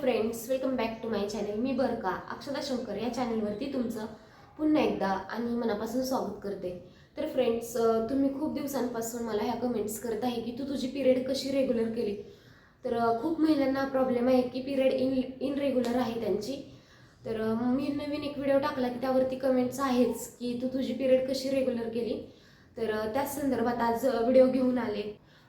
Friends welcome back to my channel मी बरका अक्षदा शंकर या चॅनलवरती तुमचं पुन्हा एकदा आणि मनापासून स्वागत करते. तर फ्रेंड्स तुम्ही खूप दिवसांपासून मला ह्या कमेंट्स करत आहे की तू तुझी पिरियड कशी रेग्युलर केली? तर खूप महिलांना प्रॉब्लेम आहे की पिरियड इन इनरेग्युलर आहे त्यांची. तर मी नवीन एक व्हिडिओ टाकला की त्यावरती कमेंट्स आहेच की तू तुझी पिरियड कशी रेग्युलर केली? तर त्याच संदर्भात आज व्हिडिओ घेऊन आले.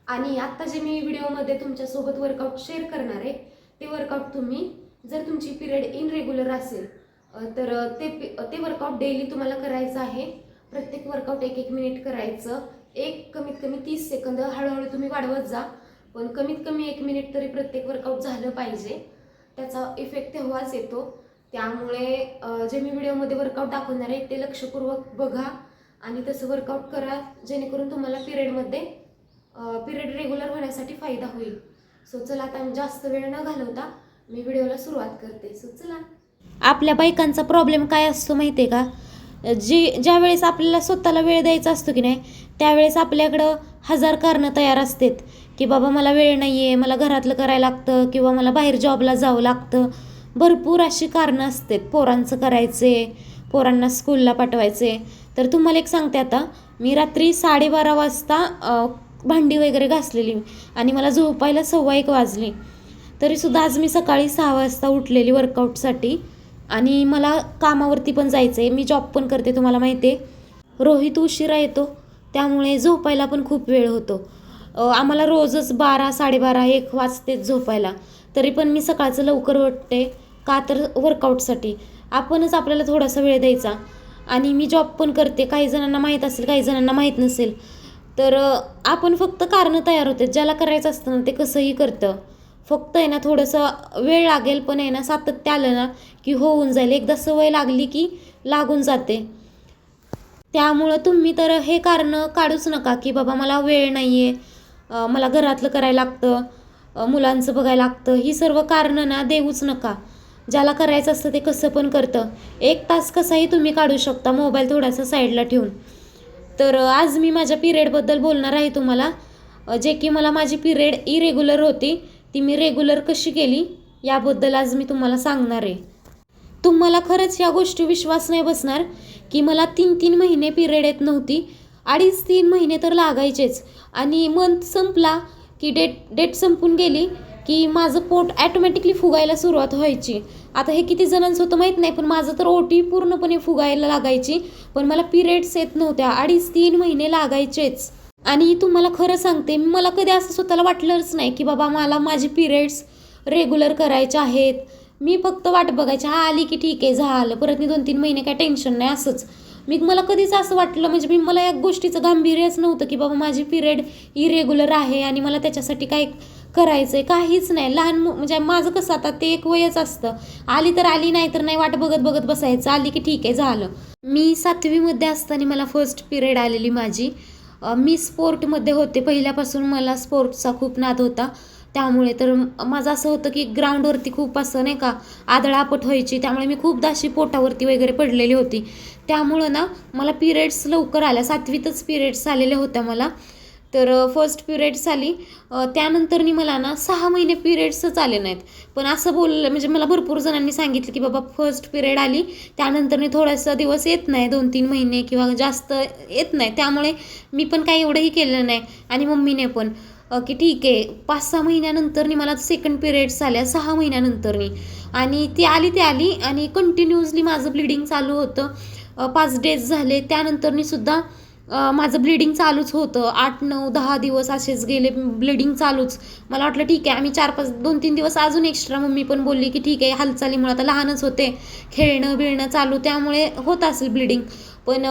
आणि आत्ता जे मी व्हिडिओमध्ये तुमच्यासोबत वर्कआउट शेअर करणार आहे ते वर्कआउट तुम्ही जर तुमची पिरियड इनरेग्युलर असेल तर ते ते वर्कआउट डेली तुम्हाला करायचं आहे. प्रत्येक वर्कआउट एक एक मिनिट करायचं. एक कमीत कमी तीस सेकंद हळूहळू तुम्ही वाढवत जा. पण कमीत कमी एक मिनिट तरी प्रत्येक वर्कआउट झालं पाहिजे. त्याचा इफेक्ट तेव्हाच येतो. त्यामुळे जे मी व्हिडिओमध्ये वर्कआउट दाखवणार आहे ते लक्षपूर्वक बघा आणि तसं वर्कआउट करा जेणेकरून तुम्हाला पिरियडमध्ये पिरियड रेग्युलर होण्यासाठी फायदा होईल. सो चला आता जास्त वेळ न घालवता मी व्हिडिओला सुरुवात करते. सो चला. आपल्या बायकांचा प्रॉब्लेम काय असतो माहिती आहे का? जी ज्या वेळेस आपल्याला स्वतःला वेळ द्यायचा असतो की नाही त्यावेळेस आपल्याकडं हजार कारणं तयार असतात. की बाबा मला वेळ नाही आहे मला घरातलं करायला लागतं किंवा मला बाहेर जॉबला जावं लागतं. भरपूर अशी कारणं असतात. पोरांचं करायचे पोरांना स्कूलला पाठवायचे. तर तुम्हाला एक सांगते आता मी रात्री साडेबारा वाजता भांडी वगैरे घासलेली. आणि मला झोपायला सव्वा एक वाजली. तरीसुद्धा आज मी सकाळी सहा वाजता उठलेली वर्कआउटसाठी आणि मला कामावरती पण जायचं आहे मी जॉब पण करते तुम्हाला माहिती आहे. रोहित उशिरा येतो. त्यामुळे झोपायला पण खूप वेळ होतो. आम्हाला रोजच बारा साडेबारा एक वाजतेच झोपायला. तरी पण मी सकाळचं लवकर उठते का तर वर्कआउटसाठी आपणच आपल्याला थोडासा वेळ द्यायचा. आणि मी जॉब पण करते. काही जणांना माहीत असेल काही जणांना माहीत नसेल. तर आपण फक्त कारणं तयार होते ज्याला करायचं असतं ना ते कसंही करतं. फक्त आहे ना थोडंसं वेळ लागेल पण आहे ना सातत्य आलं ना की होऊन जाईल. एकदा सवय लागली की लागून जाते. त्यामुळं तुम्ही तर हे कारणं काढूच नका की बाबा मला वेळ नाही आहे मला घरातलं करायला लागतं मुलांचं बघायला लागतं. ही सर्व कारणं ना देऊच नका. ज्याला करायचं असतं ते कसं पण करतं. एक तास कसाही तुम्ही काढू शकता मोबाईल थोडासा साईडला ठेवून. तर आज मी माझ्या पिरियडबद्दल बोलणार आहे तुम्हाला. जे की मला माझी पिरियड इरेग्युलर होती ती मी रेग्युलर कशी केली याबद्दल आज मी तुम्हाला सांगणार आहे. तुम्हाला खरंच या गोष्टी विश्वास नाही बसणार की मला तीन तीन महिने पिरियड येत नव्हती. अडीच तीन महिने तर लागायचेच. आणि मंथ संपला की डेट डेट संपून गेली. की माझं पोट ॲटोमॅटिकली फुगायला सुरुवात व्हायची. आता हे किती जणांचं होतं माहीत नाही पण माझं तर ओटी पूर्णपणे फुगायला लागायची. पण मला पिरियड्स येत नव्हत्या अडीच तीन महिने लागायचेच. आणि तुम्हाला खरं सांगते मला कधी असं स्वतःला वाटलंच नाही की बाबा मला माझे पिरियड्स रेग्युलर करायचे आहेत. मी फक्त वाट बघायची हा आली की ठीक आहे झालं परत मी दोन तीन महिने काय टेन्शन नाही असंच. मी मला कधीच असं वाटलं म्हणजे मी मला या गोष्टीचं गांभीर्यच नव्हतं की बाबा माझी पिरियड इरेग्युलर आहे आणि मला त्याच्यासाठी काय करायचं आहे काहीच नाही. लहान मु- म्हणजे माझं कसं आता ते एक वयच असतं. आली तर आली नाही तर नाही वाट बघत बघत बसायचं. आली की ठीक आहे झालं. मी सातवीमध्ये असताना मला फर्स्ट पिरियड आलेली माझी. मी स्पोर्टमध्ये होते. पहिल्यापासून मला स्पोर्ट्सचा खूप नाद होता. त्यामुळे तर माझं असं होतं की ग्राउंडवरती खूप असं नाही का आदळापट व्हायची. त्यामुळे मी खूपदा अशी पोटावरती वगैरे पडलेली होती. त्यामुळं ना मला पिरियड्स लवकर आल्या. सातवीतच पिरियड्स आलेल्या होत्या मला. तर फर्स्ट पिरियड्स आली त्यानंतरनी मला ना सहा महिने पिरियड्सच आले नाहीत. पण असं बोललं म्हणजे मला भरपूर जणांनी सांगितलं की बाबा फर्स्ट पिरियड आली. त्यानंतरनी थोडासा दिवस येत नाही दोन तीन महिने किंवा जास्त येत नाही. त्यामुळे मी पण काही एवढंही केलं नाही आणि मम्मीने पण. की ठीक आहे. पाच सहा महिन्यानंतरनी मला सेकंड पिरियड्स आल्या सहा महिन्यानंतरनी. आणि ती आली ती आली आणि कंटिन्युअसली माझं ब्लिडिंग चालू होतं. पाच डेज झाले. त्यानंतरनी सुद्धा माझं ब्लिडिंग चालूच होतं. आठ नऊ दहा दिवस असेच गेले ब्लिडिंग चालूच. मला वाटलं ठीक आहे आम्ही चार पाच दोन तीन दिवस अजून एक्स्ट्रा मम्मी पण बोलली की ठीक आहे हालचालीमुळे आता लहानच होते. खेळणं बिळणं चालू त्यामुळे होत असेल ब्लिडिंग पण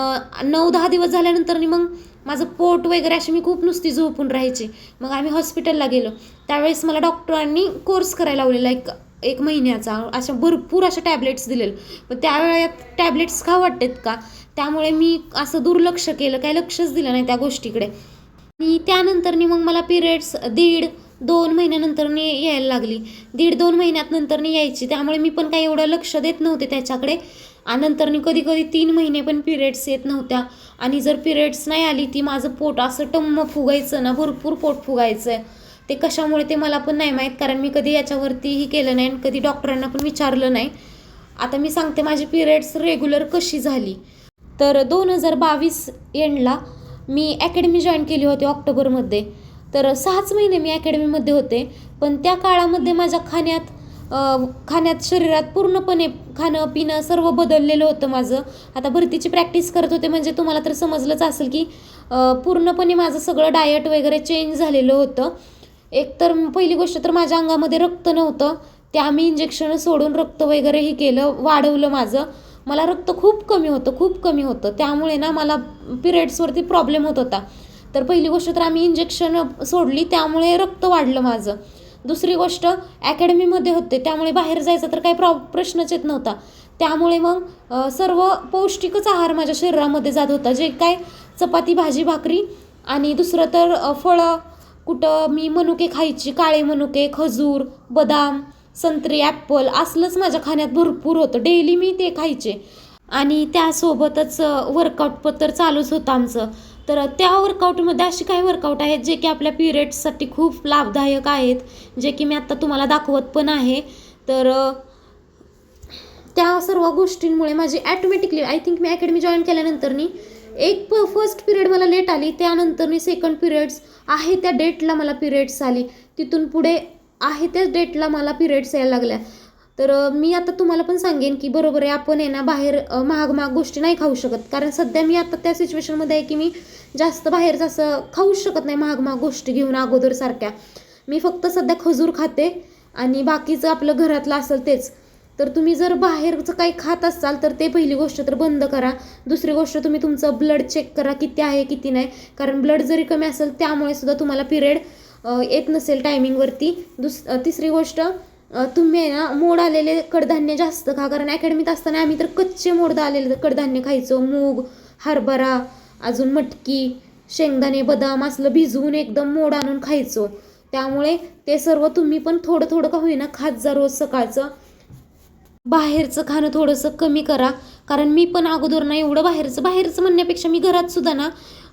नऊ दहा दिवस झाल्यानंतर मग माझं पोट वगैरे अशी मी खूप नुसती झोपून राहायची. मग आम्ही हॉस्पिटलला गेलो. त्यावेळेस मला डॉक्टरांनी कोर्स करायला लावलेला एक एक महिन्याचा. अशा भरपूर अशा टॅबलेट्स दिलेले. पण त्यावेळेत टॅबलेट्स का वाटतात का? त्यामुळे मी असं दुर्लक्ष केलं काही लक्षच दिलं नाही त्या गोष्टीकडे. आणि त्यानंतरनी मग मला पिरियड्स दीड दोन महिन्यानंतरनी यायला लागली. दीड दोन महिन्यात नंतरनी यायची. त्यामुळे मी पण काही एवढं लक्ष देत नव्हते त्याच्याकडे. आणि नंतरनी कधी कधी तीन महिने पण पिरियड्स येत नव्हत्या. आणि जर पिरियड्स नाही आली ती माझं पोट असं टम्म फुगायचं ना भरपूर पोट फुगायचं. ते कशामुळे ते मला पण नाही माहीत कारण मी कधी याच्यावरतीही केलं नाही आणि कधी डॉक्टरांना पण विचारलं नाही. आता मी सांगते माझी पिरियड्स रेग्युलर कशी झाली. तर दोन हजार बावीस एंडला मी अकॅडमी जॉईन केली होती ऑक्टोबरमध्ये. तर सहाच महिने मी अकॅडमीमध्ये होते. पण त्या काळामध्ये माझ्या खाण्यात खाण्यात शरीरात पूर्णपणे खाणं पिणं सर्व बदललेलं होतं माझं. आता भरतीची प्रॅक्टिस करत होते म्हणजे तुम्हाला तर समजलंच असेल की पूर्णपणे माझं सगळं डायट वगैरे चेंज झालेलं होतं. एकतर पहिली गोष्ट तर माझ्या अंगामध्ये रक्त नव्हतं. ते आम्ही इंजेक्शन सोडून रक्त वगैरेही केलं वाढवलं माझं. मला रक्त खूप कमी होतं खूप कमी होतं. त्यामुळे ना मला पिरियड्सवरती प्रॉब्लेम होत होता. तर पहिली गोष्ट तर आम्ही इंजेक्शन सोडली त्यामुळे रक्त वाढलं माझं. दुसरी गोष्ट अकॅडमीमध्ये होते त्यामुळे बाहेर जायचा तर काही प्रॉ प्रश्नच येत नव्हता. त्यामुळे मग सर्व पौष्टिकच आहार माझ्या शरीरामध्ये जात होता. जे काय चपाती भाजी भाकरी आणि दुसरं तर फळं कुठं मी मनुके खायची काळे मनुके खजूर बदाम संत्री ॲप्पल असलंच माझ्या खाण्यात भरपूर होतं. डेली मी ते खायचे. आणि त्यासोबतच वर्कआउट तर चालूच होतं आमचं. तर त्या वर्कआउटमध्ये अशी काही वर्कआउट आहेत जे की आपल्या पिरियड्ससाठी खूप लाभदायक आहेत जे की मी आत्ता तुम्हाला दाखवत पण आहे. तर त्या सर्व गोष्टींमुळे माझी ॲटोमॅटिकली आय थिंक मी अकॅडमी जॉईन केल्यानंतरनी एक प फर्स्ट पिरियड मला लेट आली. त्यानंतर सेकंड पिरियड्स आहे त्या डेटला मला पिरियड्स आली. तिथून पुढे आहे त्याच डेटला मला पिरियड्स यायला लागल्या. तर मी आता तुम्हाला पण सांगेन की बरोबर आहे आपण आहे ना बाहेर महाग महाग गोष्टी नाही खाऊ शकत. कारण सध्या मी आता त्या सिच्युएशनमध्ये आहे की मी जास्त बाहेरचं असं खाऊ शकत नाही महाग महाग गोष्टी घेऊन अगोदरसारख्या मी फक्त सध्या खजूर खाते आणि बाकीचं आपलं घरातलं असेल तेच. तर तुम्ही जर बाहेरचं काही खात असाल तर ते पहिली गोष्ट तर बंद करा. दुसरी गोष्ट तुम्ही तुमचं ब्लड चेक करा किती आहे किती नाही. कारण ब्लड जरी कमी असेल त्यामुळे सुद्धा तुम्हाला पिरियड येत नसेल टायमिंगवरती दुस तिसरी गोष्ट तुम्ही आहे ना मोड आलेले कडधान्य जास्त खा. कारण अकॅडमीत असताना आम्ही तर कच्चे मोड आलेले कडधान्य खायचो मूग हरभरा अजून मटकी शेंगदाणे बदाम असलं भिजवून एकदम मोड आणून खायचो. त्यामुळे ते सर्व तुम्ही पण थोडं थोडं का होईना खात जा रोज सकाळचं. बाहेरचं खाणं थोडंसं कमी करा. कारण मी पण अगोदर ना एवढं बाहेरचं बाहेरचं म्हणण्यापेक्षा मी घरात सुद्धा ना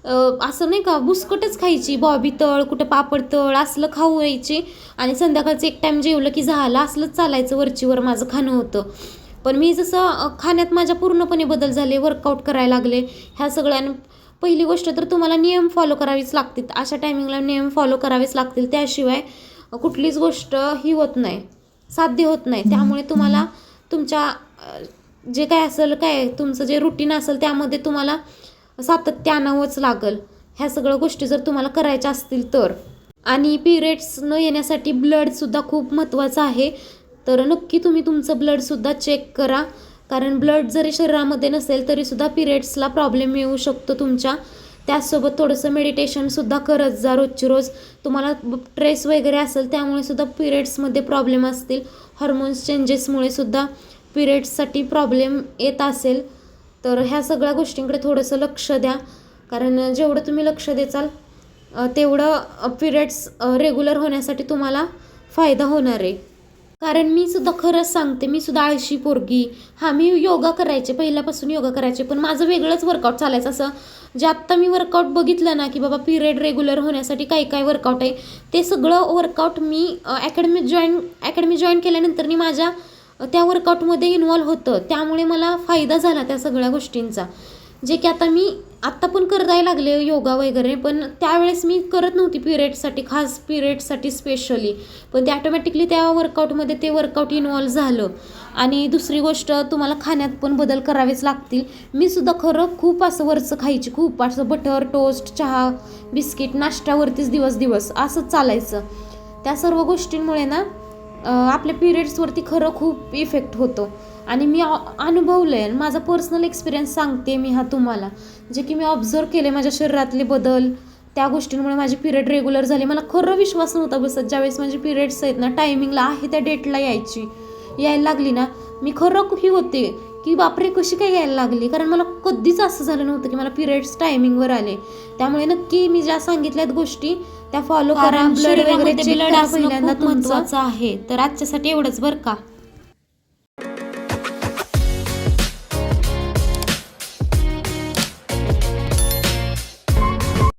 असं नाही का बुसकटच खायची. बॉबी तळ कुठं पापड तळ असलं खाऊ यायची. आणि संध्याकाळचं एक टाईम जेवलं की झालं असलंच चालायचं वरचीवर माझं खाणं होतं. पण मी जसं खाण्यात माझ्या पूर्णपणे बदल झाले वर्कआउट करायला लागले ह्या सगळ्यां पहिली गोष्ट तर तुम्हाला नियम फॉलो करावीच लागतील. अशा टायमिंगला नियम फॉलो करावेच लागतील. त्याशिवाय कुठलीच गोष्ट ही होत नाही. साध्य होत नाही. त्यामुळे तुम्हाला तुमच्या जे काय असेल काय तुमचं जे रुटीन असेल त्यामध्ये तुम्हाला सातत्यानंच आणावंच लागल. ह्या सगळ्या गोष्टी जर तुम्हाला करायच्या असतील तर. आणि पिरियड्स न येण्यासाठी ब्लडसुद्धा खूप महत्त्वाचं आहे. तर नक्की तुम्ही तुमचं ब्लडसुद्धा चेक करा. कारण ब्लड जरी शरीरामध्ये नसेल तरीसुद्धा पिरियड्सला प्रॉब्लेम येऊ शकतो तुमच्या. त्याचसोबत थोडंसं मेडिटेशनसुद्धा करत जा रोजची रोज. तुम्हाला ट्रेस वगैरे असेल त्यामुळे सुद्धा पिरियड्समध्ये प्रॉब्लेम असतील. हॉर्मोन्स चेंजेसमुळे सुद्धा पिरियड्ससाठी प्रॉब्लेम येत असेल. तर ह्या सगळ्या गोष्टींकडे थोडंसं लक्ष द्या. कारण जेवढं तुम्ही लक्ष देचाल तेवढं पिरियड्स रेग्युलर होण्यासाठी तुम्हाला फायदा होणार आहे. कारण मी सुद्धा खरंच सांगते मी सुद्धा आळशी पोरगी. हां मी योगा करायचे पहिल्यापासून योगा करायचे पण माझं वेगळंच वर्कआउट चालायचं. असं जे आत्ता मी वर्कआउट बघितलं ना की बाबा पिरियड रेग्युलर होण्यासाठी काय काय वर्कआउट आहे ते सगळं वर्कआउट मी अकॅडमी जॉईन अकॅडमी जॉईन केल्यानंतर मी माझ्या त्या वर्कआउटमध्ये इन्वॉल्व होतं. त्यामुळे मला फायदा झाला त्या सगळ्या गोष्टींचा. जे की आता मी आत्ता पण करायला लागले योगा वगैरे पण त्यावेळेस मी करत नव्हती पिरियडसाठी खास पिरियडसाठी स्पेशली पण ते ॲटोमॅटिकली त्या वर्कआउटमध्ये ते वर्कआउट इन्वॉल्व झालं. आणि दुसरी गोष्ट तुम्हाला खाण्यात पण बदल करावेच लागतील. मी सुद्धा खरं खूप असं वरचं खायची खूप असं बटर टोस्ट चहा बिस्किट नाश्त्यावरतीच दिवस दिवस असंच चालायचं. त्या सर्व गोष्टींमुळे ना आपल्या पिरियड्सवरती खरं खूप इफेक्ट होतो. आणि मी अनुभवलं आहे माझा पर्सनल एक्सपिरियन्स सांगते मी हा तुम्हाला. जे की मी ऑब्झर्व केले माझ्या शरीरातले बदल त्या गोष्टींमुळे माझी पिरियड रेग्युलर झाली. मला खरं विश्वास नव्हता बसत. ज्यावेळेस माझी पिरियड्स आहेत ना टायमिंगला आहे त्या डेटला यायची यायला लागली ना मी खरं ही होते. की बापरे कशी काय यायला लागली? कारण मला कधीच असं झालं नव्हतं की मला पिरियड्स टायमिंगवर आले. त्यामुळे नक्की मी ज्या सांगितल्यात गोष्टी त्या फॉलो करा. ब्लड वगैरे पहिल्यांदा तुमचं. आहे. तर आजच्यासाठी एवढंच बरं का?